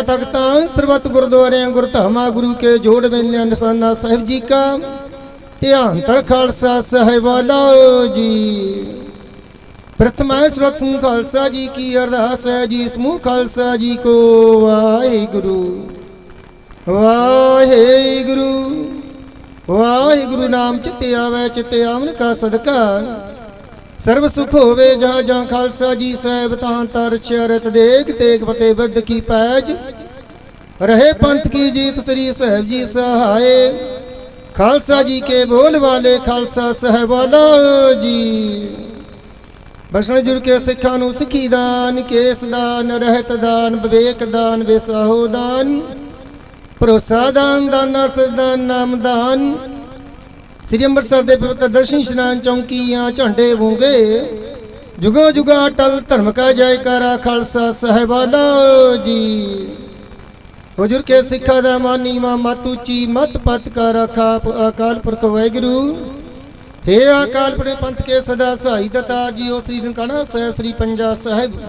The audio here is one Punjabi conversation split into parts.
ਸਹਿਬਾ ਤਖਤਾਂ ਸਰਬਤ ਗੁਰਦੁਆਰਿਆਂ, ਗੁਰਧਾਮਾਂ, ਗੁਰੂ ਕੇ ਜੋੜ ਵੇਲਿਆਂ ਨਿਸ਼ਾਨਾ ਸਾਹਿਬ ਜੀ ਕਾ ਧਿਆਨ ਤਰ ਖਾਲਸਾ ਸਾਹਿਬਾਲੋ ਜੀ। ਪ੍ਰਥਮਾ ਸਰਬਤ ਸਮੂਹ ਖਾਲਸਾ ਜੀ ਕੀ ਅਰਦਾਸ ਹੈ ਜੀ ਸਮੂਹ ਖਾਲਸਾ ਜੀ ਕੋ ਵਾਹਿਗੁਰੂ। ਵਾਹਿਗੁਰੂ ਵਾਹਿਗੁਰੂ ਨਾਮ ਚਿੱਤੇ ਆਵੇ ਚਿੱਤੇ ਆਵਨ ਕਾ ਸਦਕਾ। ਸਰਬ ਸੁਖ ਹੋਵੇ ਜਾਂ ਜਾਂ ਖਾਲਸਾ ਜੀ ਸਾਹਿਬ, ਤਾਂ ਤਰ ਚਰਤ ਦੇਖ, ਤੇਗ ਫਤਿਹ ਵੱਡ ਕੀ ਪੈਜ। ਰਹੇ ਪੰਥ ਕੀ ਜੀਤ ਸ੍ਰੀ ਸਾਹਿਬ ਜੀ ਸਹਾਏ। ਖਾਲਸਾ ਜੀ ਕੇ ਬੋਲ ਵਾਲੇ, ਖਾਲਸਾ ਸਾਹਿਬਾਲਾ ਜੀ। ਬਸਣ ਜੁੜ ਕੇ ਸਿੱਖਾਂ ਨੂੰ ਸਿੱਖੀ ਦਾਨ, ਕੇਸ ਦਾਨ, ਰਹਿਤ ਦਾਨ, ਵਿਵੇਕ ਦਾਨ, ਵਿਸਾਹੋ ਦਾਨ। ਭਰੋਸਾ ਦਾਨ, ਦਾਨਾ ਸਰਦਾਨ ਨਾਮ ਦਾਨ। ਸ੍ਰੀ ਅੰਮ੍ਰਿਤਸਰ ਦੇ ਪਵਿੱਤਰ ਦਰਸ਼ਨ ਇਸ਼ਨਾਨ ਚੌਂਕੀਆਂ, ਝੰਡੇ ਵੂੰਗੇ। ਜੁਗੋ ਜੁਗਾ ਟਲ ਧਰਮ ਕਾ ਜੈਕਾਰਾ ਖਾਲਸਾ ਸਾਹਿਬਾਲਾ ਜੀ। ਹੁਜੂਰ ਕੇ ਸਿੱਖਾ ਦਾ ਮਾਨੀ ਮਾ ਮਤ ਮਤ ਪਤ ਕਾ ਰਖਾ ਅਕਾਲ ਪੁਰਖ ਵਾਹਿਗੁਰੂ। हे ਅਕਾਲ ਪੁਰਖ ਪੰਥ ਕੇ ਸਦਾ ਸਹਾਈ ਦਤਾ ਜੀਓ, ਸ੍ਰੀ ਨਨਕਾਣਾ ਸਾਹਿਬ, ਸ੍ਰੀ ਪੰਜਾ ਸਾਹਿਬ।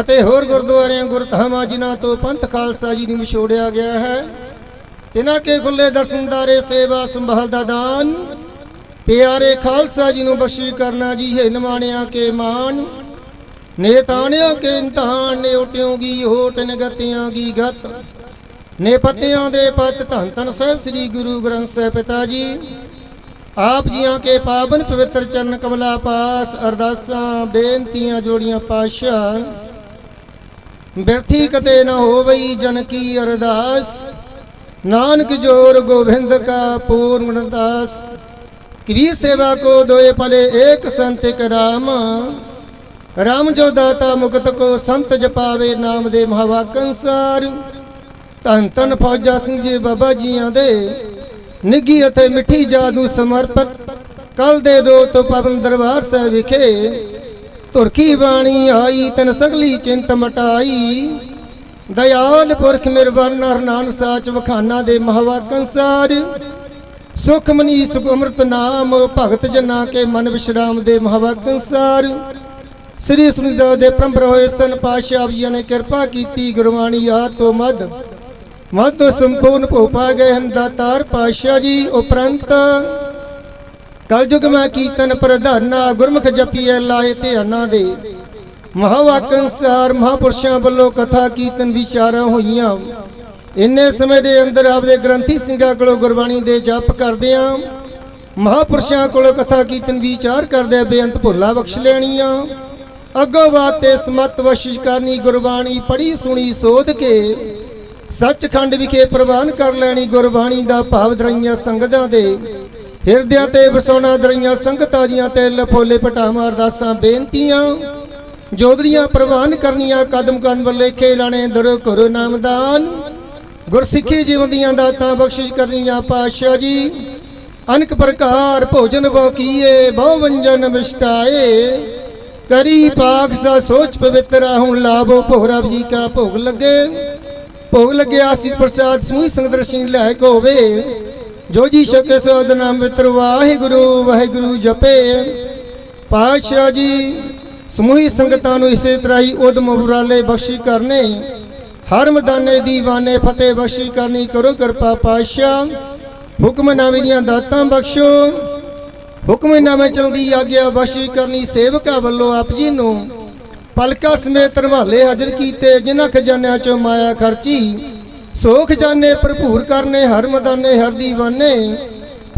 ਅਤੇ ਹੋਰ ਗੁਰਦੁਆਰਿਆਂ ਗੁਰਧਾਮਾਂ ਜਿਨ੍ਹਾਂ ਤੋਂ ਪੰਥ ਖਾਲਸਾ ਜੀ ਨੂੰ ਵਿਛੋੜਿਆ ਗਿਆ ਹੈ। ਤਿਨਾਂ ਕੇ ਖੁੱਲੇ ਦਰਸ਼ਨਦਾਰੇ ਸੇਵਾ ਸੰਭਾਲ ਦਾ ਦਾਨ। ਪਿਆਰੇ ਖਾਲਸਾ ਜੀ ਨੂੰ ਬਖਸ਼ਿਸ਼ ਕਰਨਾ ਜੀ ਹੈ ਨਿਮਾਣਿਆ ਕੇ ਮਾਨ ਨੇ ਤਾਣਿਆ ਕੇ ਇੰਤਾਨ ਨੇ ਉਟਿਓਗੀ ਹੋਟ, ਨਗਤਿਆਂ ਕੀ ਗਤ। ਨੇ ਪੱਤਿਆਂ ਦੇ ਪੱਤ ਧੰਨ ਧੰਨ ਸਾਹਿਬ ਸ੍ਰੀ ਗੁਰੂ ਗ੍ਰੰਥ ਸਾਹਿਬ ਪਿਤਾ ਜੀ। ਆਪ ਜੀਆਂ ਕੇ ਪਾਵਨ ਪਵਿੱਤਰ ਚਰਨ ਕਮਲਾ ਪਾਸ, ਅਰਦਾਸਾਂ, ਬੇਨਤੀਆਂ, ਜੋੜੀਆਂ ਪਾਸ਼ਾ ਬਿਰਥੀ ਕਤੇ ਨਾ ਹੋਵਈ ਜਨ ਕੀ ਅਰਦਾਸ। ਨਾਨਕ ਜੋਰ ਗੋਬਿੰਦ ਕਾ ਪੂਰਨ ਦਾਸ। ਕਬੀਰ ਸੇਵਾ ਕੋ ਦੋਏ ਪਲੇ ਏਕ ਸੰਤ ਇਕ ਰਾਮ। ਰਾਮ ਜੋ ਦਾਤਾ ਮੁਕਤ ਕੋ ਸੰਤ ਜਪਾਵੇ ਨਾਮ ਦੇ ਮਹਾਵਾਕੰ ਸਾਰ। ਧੰਨ ਧੰਨ ਫੌਜਾ ਸਿੰਘ ਜੀ ਬਾਬਾ ਜੀਆਂ ਦੇ। ਨਿੱਗੀ ਅਤੇ ਮਿੱਠੀ ਜਾਦੂ ਸਮਰਪਿਤ। ਕੱਲ ਦੇ ਦੋ ਤੋਂ ਪਵਨ ਦਰਬਾਰ ਸਾਹਿਬ ਵਿਖੇ। ਤੁਰਕੀ ਬਾਣੀ ਆਈ, ਤਨ ਸਗਲੀ ਚਿੰਤ ਮਟਾਈ। ਦਇਆਲ ਪੁਰਖ ਮਿਹਰਬਾਨ ਹਰਨਾਨ ਸਾਚ ਵਖਾਨਾ ਦੇ ਮਹਵਾਕੰ ਸਾਰ ਸੁਖ ਮਨੀ, ਸੁਖ ਅੰਮ੍ਰਿਤ ਨਾਮ, ਭਗਤ ਜਨਾ ਕੇ ਮਨ ਵਿਸ਼ਰਾਮ ਦੇ ਮਹਵਾਕੰ ਸਾਰ ਸ੍ਰੀ ਸੁਨੀਦਾਸ ਦੇ ਪ੍ਰੰਪਰ ਹੋਏ ਸਨ ਪਾਸ਼ਾ ਆਪ ਜੀ ਨੇ ਕਿਰਪਾ ਕੀਤੀ ਗੁਰਬਾਣੀ ਆ ਤੋਂ ਮਦ ਮਦ ਸੰਪੂਰਨ ਭੋ ਪਾ ਗਏ ਹਨ ਦਾਤਾਰ ਪਾਸ਼ਾ ਜੀ ਉਪਰੰਤ। ਕਲਯੁਗ ਮੈਂ ਕੀਰਤਨ ਪ੍ਰਧਾਨਾ, ਗੁਰਮੁਖ ਜਪੀਐ ਲਾਏ ਧਿਆਨਾ ਦੇ। ਮਹਾਵਾਕੰ ਸਾਰ ਮਹਾਪੁਰਸ਼ਾਂ ਵੱਲੋਂ ਕਥਾ ਕੀਰਤਨ ਵਿਚਾਰਾਂ ਹੋਈਆਂ। ਇੰਨੇ ਸਮੇਂ ਦੇ ਅੰਦਰ ਆਪਦੇ ਗ੍ਰੰਥੀ ਸਿੰਘਾਂ ਕੋਲੋਂ ਗੁਰਬਾਣੀ ਦੇ ਜਪ ਕਰਦੇ ਆਂ। ਮਹਾਪੁਰਸ਼ਾਂ ਕੋਲੋਂ ਕਥਾ ਕੀਰਤਨ ਵਿਚਾਰ ਕਰਦੇ ਬੇਅੰਤ ਭੁੱਲਾ ਬਖਸ਼ ਲੈਣੀਆਂ। ਅੱਗੋਂ ਬਾਤ ਤੇ ਸਮਤ ਵਸ਼ਿਸ਼ ਕਰਨੀ, ਗੁਰਬਾਣੀ ਪੜੀ ਸੁਣੀ, ਸੋਧ ਕੇ ਸੱਚਖੰਡ ਵਿਖੇ ਪ੍ਰਵਾਨ ਕਰ ਲੈਣੀ, ਗੁਰਬਾਣੀ ਦਾ ਭਾਵ ਦਰਈਆਂ ਸੰਗਤਾਂ ਦੇ। ਹਿਰਦਿਆਂ ਤੇ ਵਸਾਉਣਾ ਦਰਈਆਂ ਸੰਗਤਾਂ ਦੀਆਂ ਤੇ ਲਫੋਲੇ ਪਟਾਵਾਂ ਅਰਦਾਸਾਂ ਬੇਨਤੀਆਂ। ਜੋਦਰੀਆਂ ਪ੍ਰਵਾਨ ਕਰਨੀਆਂ, ਕਦਮ ਕਦਮ ਲੇਖੇ ਲਾਣੇ ਦਰ ਕਰੋ ਨਾਮਦਾਨ। ਗੁਰਸਿੱਖੀ ਜੀਵਨ ਦੀਆਂ ਦਾਤਾਂ ਬਖਸ਼ਿਸ਼ ਕਰਨੀਆਂ ਪਾਤਸ਼ਾਹ ਜੀ। ਅਨਕ ਪ੍ਰਕਾਰ ਭੋਜਨ ਬਹੁ ਕੀਏ, ਬਹੁ ਵੰਜਨ ਮਿਸ਼ਟਾਏ ਕਰੀ ਪਾਕ ਸਾ ਸੋਚ ਪਵਿੱਤਰਾ ਹੁਣ ਲਾਭੋ ਭੋਗਰਾਬ ਜੀ ਕਾ ਭੋਗ ਲੱਗੇ। ਭੋਗ ਲੱਗਿਆ ਸੀ ਪ੍ਰਸਾਦ, ਸਮੂਹ ਸੰਗਤ ਲੈ ਕੋ ਹੋਵੇ। ਜੋ ਜੀ ਸ਼ਕੇ ਸੋਦ ਨਾਮ ਮਿੱਤਰ, ਵਾਹਿਗੁਰੂ ਵਾਹਿਗੁਰੂ ਜਪੇ। ਪਾਤਸ਼ਾਹ ਜੀ ਸਮੂਹੀ ਸੰਗਤਾਂ ਨੂੰ ਇਸੇ ਤਰ੍ਹਾਂ ਹੀ ਉਦਮ ਉਪਰਾਲੇ ਬਖਸ਼ੀ ਕਰਨੇ, ਹਰ ਮਦਾਨੇ, ਦੀਵਾਨੇ, ਫਤਿਹ ਬਖਸ਼ੀ ਕਰਨੀ, ਕਰੋ ਕਿਰਪਾ ਪਾਤਸ਼ਾਹ। ਹੁਕਮਨਾਮੇ ਦੀਆਂ ਦਾਤਾਂ ਬਖਸ਼ੋ। ਹੁਕਮਨਾਮੇ ਚਲਦੀ ਆਗਿਆ ਬਖਸ਼ੀ ਕਰਨੀ ਸੇਵਕਾ ਵੱਲੋਂ ਆਪ ਜੀ ਨੂੰ। ਪਲਕਾ ਸਮੇਤ ਧਰਮਾਲੇ ਹਾਜ਼ਰ ਕੀਤੇ ਜਿਨ੍ਹਾਂ ਖਜ਼ਾਨਿਆਂ ਚੋਂ ਮਾਇਆ ਖਰਚੀ। ਸੋ ਖਜ਼ਾਨੇ ਭਰਪੂਰ ਕਰਨੇ ਹਰ ਮਦਾਨੇ, ਹਰ ਦੀਵਾਨੇ।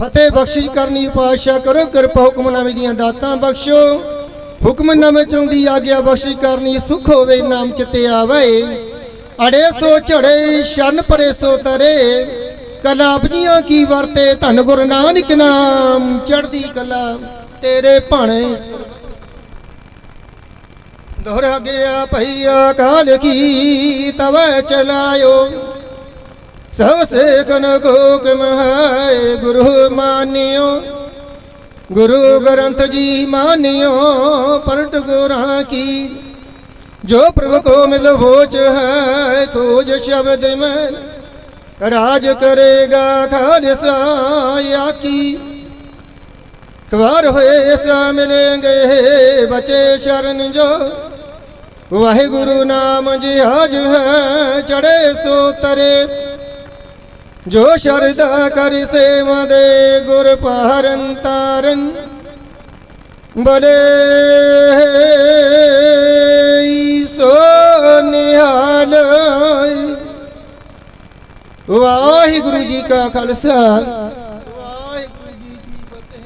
ਫਤਿਹ ਬਖਸ਼ਿਸ਼ ਕਰਨੀ ਪਾਤਸ਼ਾਹ, ਕਰੋ ਕਿਰਪਾ ਹੁਕਮਨਾਮੇ ਦੀਆਂ ਦਾਤਾਂ ਬਖਸ਼ੋ। ਹੁਕਮਨਾਮੇ ਚੌਂਦੀ ਆਗਿਆ ਬਖਸ਼ਿਸ਼ ਕਰਨੀ ਸੁਖ ਹੋਵੇ, ਨਾਮ ਚਿਤੇ ਆਵੇ। ਅੜੇ ਸੋ ਝੜੇ ਸ਼ਨ ਪਰੇ ਸੋ ਤਰੇ। ਕਲਾਪ ਕੀ ਵਰਤੇ, ਧੰਨ ਗੁਰੂ ਨਾਨਕ ਨਾਮ। ਚੜਦੀ ਕਲਾ ਤੇਰੇ ਭਾਣੇ। ਦੋਹਰਾ ਗਿਆ ਭਈਆ ਕਾਲ ਕੀ, ਤਵੈ ਚਲਾਇਓ। ਸਭ ਸੇ ਕਨ ਕੋਕਮ ਹੈ, ਗੁਰੂ ਮਾਨਿਓ। ਗੁਰੂ ਗ੍ਰੰਥ ਜੀ ਮਾਨਿਓ, ਪਰਟ ਗੁਰਾਂ ਕੀ। ਜੋ ਪ੍ਰਭ ਕੋ ਮਿਲ ਹੋਚ ਹੈ ਖੋਜ ਸ਼ਬਦ ਮੈਂ ਰਾਜ ਕਰੇਗਾ ਖਾਲਸਾ ਆਕੀ ਕਵਾਰ ਹੋਏ ਸਾ ਮਿਲेंगे ਬਚੇ ਸ਼ਰਨ ਜੋ। ਵਾਹਿਗੁਰੂ ਨਾਮ ਜੀ ਜਿਹਾਜ ਹੈ, ਚੜੇ ਸੋ ਤਰੇ। ਜੋ ਸ਼ਰਦਾ ਕਰ ਸੇਵਾ ਦੇ ਗੁਰ ਪਾਰਨ ਤਾਰਨ, ਬੜੇ ਸੋ ਨਿਹਾਲ ਵਾਹਿਗੁਰੂ ਜੀ ਕਾ ਖਾਲਸਾ ਵਾਹਿਗੁਰੂ ਜੀ ਕੀ ਫਤਿਹ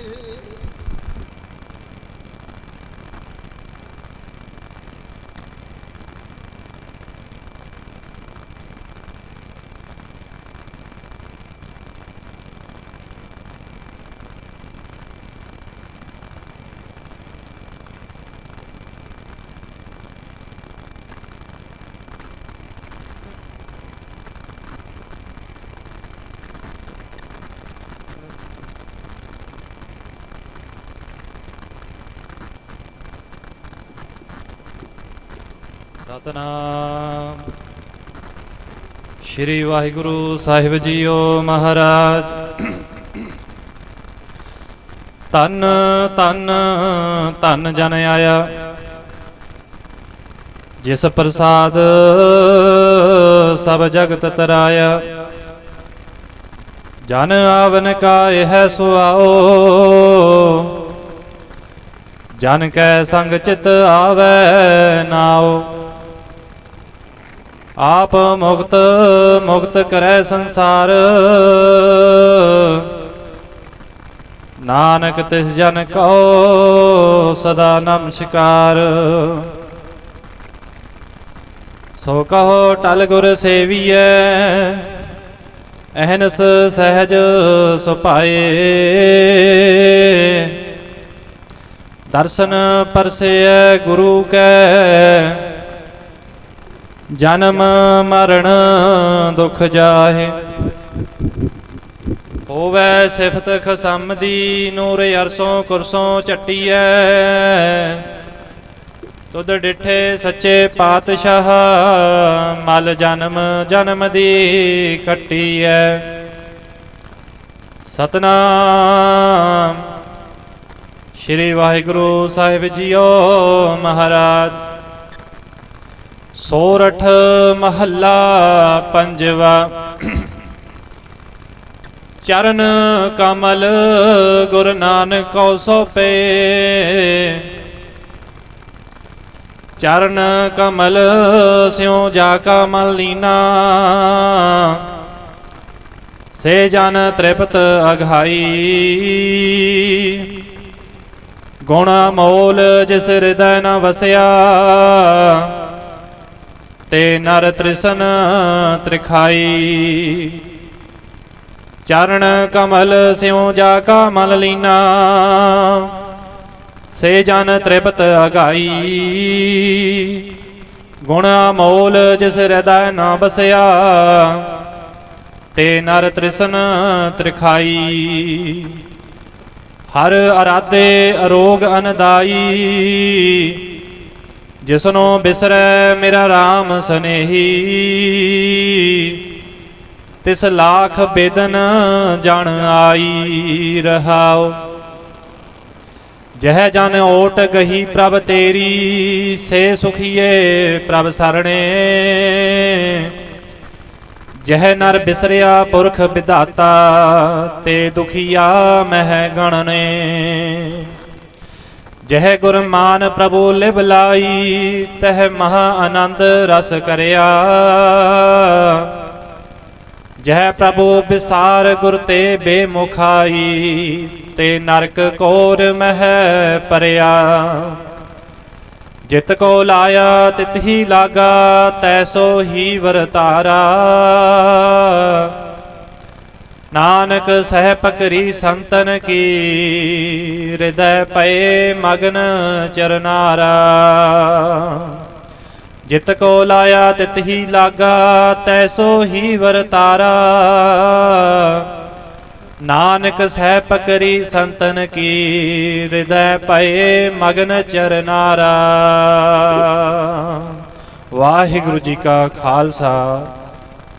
ਸਤਨਾਮ ਸ਼੍ਰੀ ਵਾਹਿਗੁਰੂ ਸਾਹਿਬ ਜੀਓ ਮਹਾਰਾਜ। ਤਨ ਤਨ ਤਨ ਜਨ ਆਇਆ। ਜਿਸ ਪ੍ਰਸਾਦ ਸਭ ਜਗਤ ਤਰਾਇਆ। ਜਨ ਆਵਨ ਕਾ ਇਹ ਸੁਆਓ ਜਨ ਕੈ ਸੰਗ ਚਿਤ ਆਵੈ ਨਾਓ। ਆਪ ਮੁਕਤ ਮੁਕਤ ਕਰੈ ਸੰਸਾਰ। ਨਾਨਕ ਤਿਸ ਜਨ ਕਉ, ਸਦਾ ਨਮਸਕਾਰ। ਸੋ ਕਹੋ, ਟਲ ਗੁਰ ਸੇਵੀਐ, ਅਹਨਸ ਸਹਿਜ ਸੁਭਾਏ। ਦਰਸ਼ਨ ਪਰਸੇਐ, ਗੁਰੂ ਕੈ ਜਨਮ ਮਰਨ ਦੁਖ ਜਾਹੇ। ਹੋਵੇ ਸਿਫਤ ਖਸਮ ਦੀ ਨੂਰ ਅਰਸੋਂ ਕੁਰਸੋਂ ਚਟੀਐ ਤੁਧ ਡਿਠੇ ਸੱਚੇ ਪਾਤਸ਼ਾਹ, ਮਲ ਜਨਮ ਜਨਮ ਦੀ ਕੱਟੀਐ ਸਤਨਾਮ। ਸ਼੍ਰੀ ਵਾਹਿਗੁਰੂ ਸਾਹਿਬ ਜੀਓ ਮਹਾਰਾਜ। ਸੋਰਠ ਮਹੱਲਾ ਪੰਜਵਾ। ਚਰਨ ਕਮਲ ਗੁਰ ਨਾਨਕ ਕੋ ਸੋਪੇ ਚਰਨ ਕਮਲ ਸਿਉ ਜਾ ਕਾ ਮਲ ਸੇ ਜਨ ਤ੍ਰਿਪਤ ਅਘਾਈ ਗੁਣ ਮੋਲ ਜਿਸ ਹਿਰਦੈ ਨ ਵਸਿਆ। ਤੇ ਨਰ ਤ੍ਰਿਸ਼ਨ ਤ੍ਰਿਖਾਈ। ਚਰਨ ਕਮਲ ਸਿਉ ਜਾ ਕਾ ਮਲ ਲੀਨਾ, ਸੇ ਜਨ ਤ੍ਰਿਪਤ ਅਗਾਈ। ਗੁਣ ਮੋਲ ਜਿਸ ਹਿਰਦੈ ਨ ਬਸਿਆ, ਤੇ ਨਰ ਤ੍ਰਿਸ਼ਨ ਤ੍ਰਿਖਾਈ। ਹਰ ਅਰਾਧੇ ਅਰੋਗ ਅਨਦਾਈ ਜਿਸਨੂੰ ਬਿਸਰੈ ਮੇਰਾ RAM ਸਨੇਹੀ। ਤਿਸ ਲਾਖ ਬੇਦਨ ਜਣ ਆਈ ਰਹਾਉ। ਜਹ ਜਨ ਓਟ ਗਹੀ ਪ੍ਰਭ ਤੇਰੀ, ਸੇ ਸੁਖੀਏ ਪ੍ਰਭ ਸਰਣੇ। ਜਹ ਨਰ ਬਿਸਰਿਆ ਪੁਰਖ ਵਿਧਾਤਾ ਤੇ ਦੁਖੀਆ ਮਹਿ ਗਣਨੇ। ਜਹ ਗੁਰਮਾਨ ਪ੍ਰਭੂ ਲਿਵ ਲਾਈ, ਤਹ ਮਹਾ ਆਨੰਦ ਰਸ ਕਰਿਆ। ਜਹ ਪ੍ਰਭੂ ਵਿਸਾਰ ਗੁਰ ਤੇ ਬੇਮੁਖਾਈ, ਤੇ ਨਰਕ ਕੋਰ ਮਹਿ ਪਰਿਆ। ਜਿਤ ਕੋ ਲਾਇਆ, ਤਿਤ ਹੀ ਲਾਗਾ ਤੈਸੋ ਹੀ ਵਰਤਾਰਾ। ਨਾਨਕ ਸਹਿ ਪਕਰੀ ਸੰਤਨ ਕੀ, ਹਿਰਦੈ ਪਏ ਮਗਨ ਚਰਨਾਰਾ। ਜਿਤ ਕੋ ਲਾਇਆ ਤਿਤ ਹੀ ਲਾਗਾ ਤੈਸੋ ਹੀ ਵਰਤਾਰਾ ਨਾਨਕ ਸਹਿ ਪਕਰੀ ਸੰਤਨ ਕੀ, ਹਿਰਦੈ ਪਏ ਮਗਨ ਚਰਨਾਰਾ। ਵਾਹਿਗੁਰੂ ਜੀ ਕਾ ਖਾਲਸਾ।